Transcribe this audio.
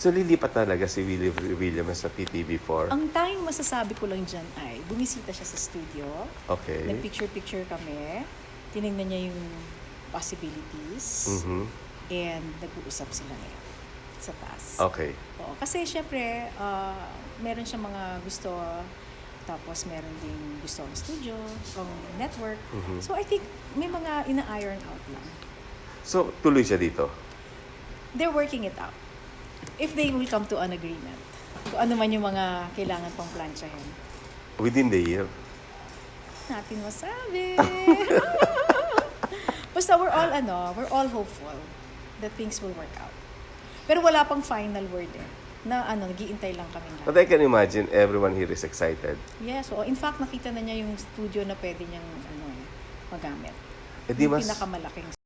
So, lilipat talaga si Willie Williams sa PTV4? Ang tanging masasabi ko lang dyan ay, bumisita siya sa studio, Okay. nag-picture-picture kami, tinignan niya yung possibilities, Mhm. and nag-uusap sila ngayon sa taas. Okay. Oo, kasi syempre, ah, meron siyang mga gusto, tapos meron ding gusto ang studio, ang network. Mhm. So I think may mga ina-iron out lang. So, tuloy siya dito? They're working it out. If they will come to an agreement. Kung ano man yung mga kailangan pang plansyahin. Within the year? Natin masabi. Basta we're all ano, we're all hopeful that things will work out. Pero wala pang final word eh. Na ano, nagiintay lang kami But lahat. I can imagine everyone here is excited. Yes, so in fact nakita na niya yung studio na pwede niyang ano, magamit. Eh di yung mas, pinakamalaking